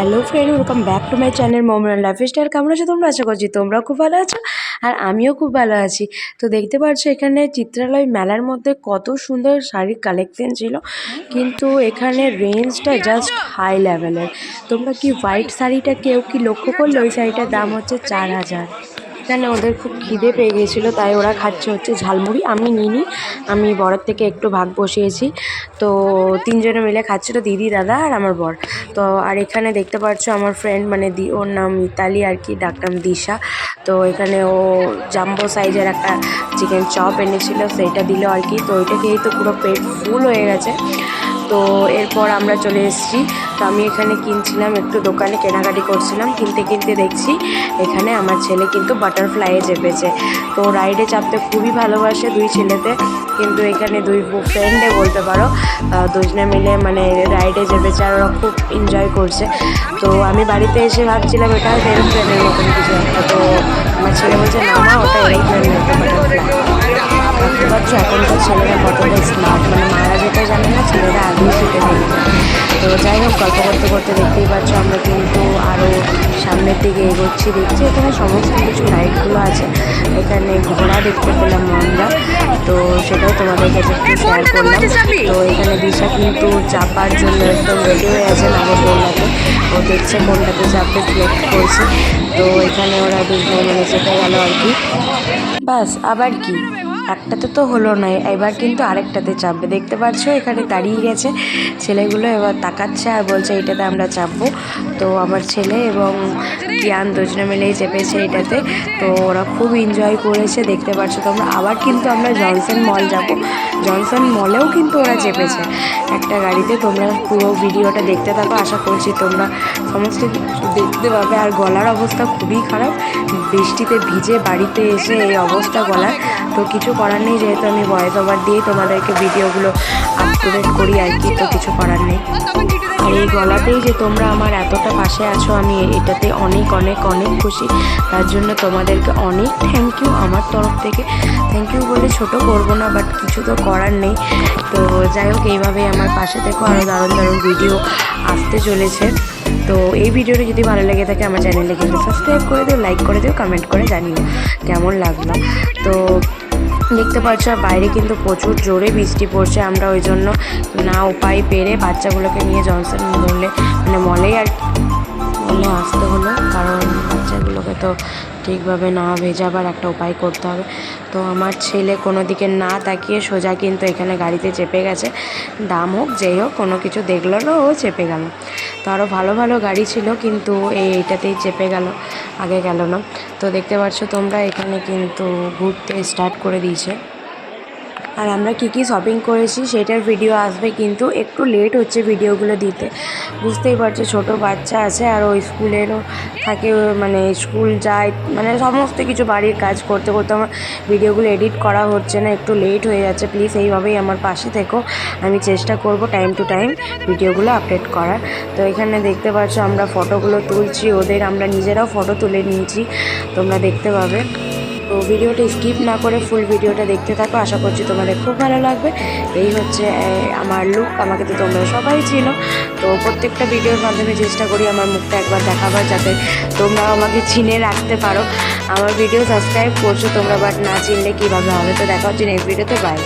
Hello friend welcome back to my channel Momran life style কেমন আছো তোমরা? আশা করছি তোমরাও খুব ভালো আছো আর আমিও খুব ভালো আছি। তো দেখতে পাচ্ছ এখানে চিত্রালয় মেলার মধ্যে কত সুন্দর শাড়ির কালেকশন ছিল। কিন্তু এখানে রেঞ্জটা জাস্ট হাই লেভেলের তোমরা কি হোয়াইট শাড়িটা কেউ কি লক্ষ্য করলে? ওই শাড়িটার দাম হচ্ছে চার হাজার। এখানে ওদের খুব খিদে পেয়ে গিয়েছিল, তাই ওরা খাচ্ছে হচ্ছে ঝালমুড়ি। আমি নিইনি আমি বরের থেকে একটু ভাগ বসিয়েছি। তো তিনজনে মিলে খাচ্ছিল, দিদি, দাদা আর আমার বর। তো আর এখানে দেখতে পাচ্ছ আমার ফ্রেন্ড মানে দি, ওর নাম মিতালি আর কি ডাকনাম দিশা। তো এখানে ও জাম্বো সাইজের একটা চিকেন চপ এনেছিল সেইটা দিল আর কি। তো ওইটা খেয়েই তো পুরো পেট ফুল হয়ে গেছে। তো এরপর আমরা চলে এসেছি। তো আমি এখানে কিনছিলাম, একটু দোকানে কেনাকাটি করছিলাম। কিনতে কিনতে দেখছি এখানে আমার ছেলে কিন্তু বাটারফ্লাইয়ে চেপেছে। তো রাইডে চাপতে খুবই ভালোবাসে দুই ছেলেতে। কিন্তু এখানে দুই ফ্রেন্ডে বলতে পারো দুজনে মিলে মানে রাইডে চেপেছে আর ওরা খুব এনজয় করছে। তো আমি বাড়িতে এসে ভাবছিলাম, এটা হয়তো এরোপ্লেনের মতন কিছু একটা। তো আমার ছেলে বলছে, না মা ওটা এরোপ্লেনের মতো বাটারফ্লাই বুঝতে এখনকার ছেলেরা কতটা স্মার্ট মানে শিখে তো যাই হোক গল্প করতে করতে দেখতেই পাচ্ছ আমরা কিন্তু আরও সামনের দিকে এগোচ্ছি দেখছি এখানে সমস্ত কিছু রাইডগুলো আছে। এখানে ঘোড়া দেখতে পেলাম আমরা। তো সেটাও তোমাদের কাছে শেয়ার করলাম। তো এখানে দিশা কিন্তু চাপার জন্য একদম রেডি হয়ে আছে নাগর দোলনাতে। ও দেখছে কোনটাতে চাপতে সিলেক্ট করছে। তো এখানে ওরা দুজনে মানে চেপে গেল আর কি। বাস আবার কি? একটাতে তো হলো না, এবার কিন্তু আরেকটাতে চাপবে। দেখতে পাচ্ছ, এখানে দাঁড়িয়ে গেছে ছেলেগুলো, এবার তাকাচ্ছে আর বলছে এটাতে আমরা চাপবো। তো আমার ছেলে এবং জ্ঞান দুজনে মিলেই চেপেছে এটাতে তো ওরা খুব এনজয় করেছে, দেখতে পাচ্ছ তোমরা। আবার কিন্তু আমরা জনসন মল যাব। জনসন মলেও কিন্তু ওরা চেপেছে। একটা গাড়িতে তোমরা পুরো ভিডিওটা দেখতে থাকো, আশা করছি তোমরা সমস্ত দেখতে পাবে। আর গলার অবস্থা খুবই খারাপ। বৃষ্টিতে ভিজে বাড়িতে এসে এই অবস্থা গলার। তো কিছু করার নেই, যেহেতু আমি ভয়েস ওভার দিয়েই তোমাদেরকে ভিডিওগুলো আপ করি আর কি, তো কিছু করার নেই। আর এই গলাতেই যে তোমরা আমার এতটা পাশে আছো, আমি এটাতে অনেক অনেক অনেক খুশি। তার জন্য তোমাদেরকে অনেক থ্যাংক ইউ আমার তরফ থেকে। থ্যাংক ইউ বলে ছোট করব না বাট কিছু তো করার নেই। তো যাই হোক, এইভাবেই আমার পাশে থেকো আরও দারুণ দারুণ ভিডিও আসতে চলেছে। তো এই ভিডিওটি যদি ভালো লেগে থাকে আমার চ্যানেলে কিন্তু সাবস্ক্রাইব করে দিও লাইক করে দিও কমেন্ট করে জানিও কেমন লাগল। তো দেখতে পাচ্ছ, আর বাইরে কিন্তু প্রচুর জোরে বৃষ্টি পড়ছে। আমরা ওই জন্য না উপায় পেরে বাচ্চাগুলোকে নিয়ে জনসন মলে মানে মলেই আর মলে আসতে হলো, কারণ বাচ্চাগুলোকে তো ঠিকভাবে না ভেজাবার একটা উপায় করতে হবে। তো আমার ছেলে কোনো দিকে না তাকিয়ে সোজা কিন্তু এখানে গাড়িতে চেপে গেছে। দাম হোক, যেই হোক, কোনো কিছু দেখল না, ও চেপে গেল। তো আরও ভালো ভালো গাড়ি ছিল, কিন্তু এই এইটাতেই চেপে গেল, আগে গেল না। তো দেখতে পাচ্ছ, তোমরা এখানে কিন্তু ঘুরতে স্টার্ট করে দিয়েছে। আর আমরা কী কী শপিং করেছি সেটার ভিডিও আসবে, কিন্তু একটু লেট হচ্ছে ভিডিওগুলো দিতে। বুঝতেই পারছ, ছোট বাচ্চা আছে আর ওই স্কুলেরও থাকে মানে স্কুল যায় মানে সমস্ত কিছু বাড়ির কাজ করতে করতে আমার ভিডিওগুলো এডিট করা হচ্ছে না, একটু লেট হয়ে যাচ্ছে। প্লিজ এইভাবেই আমার পাশে থেকো, আমি চেষ্টা করব টাইম টু টাইম ভিডিওগুলো আপডেট করার। তো এখানে দেখতে পাচ্ছ আমরা ফটোগুলো তুলছি, ওদের আমরা নিজেরাও ফটো তুলে নিয়েছি, তোমরা দেখতে পাবে। তো ভিডিওটা স্কিপ না করে ফুল ভিডিওটা দেখতে থাকো। আশা করছি তোমাদের খুব ভালো লাগবে। এই হচ্ছে আমার লুক আমাকে তো তোমরা সবাই চিনো। তো প্রত্যেকটা ভিডিওর মাধ্যমে চেষ্টা করি আমার মুখটা একবার দেখাবার যাতে তোমরা আমাকে চিনে রাখতে পারো। আমার ভিডিও সাবস্ক্রাইব করছ তোমরা বাট না চিনলে কীভাবে হবে? তো দেখা হচ্ছে নেক্সট ভিডিওতে বাই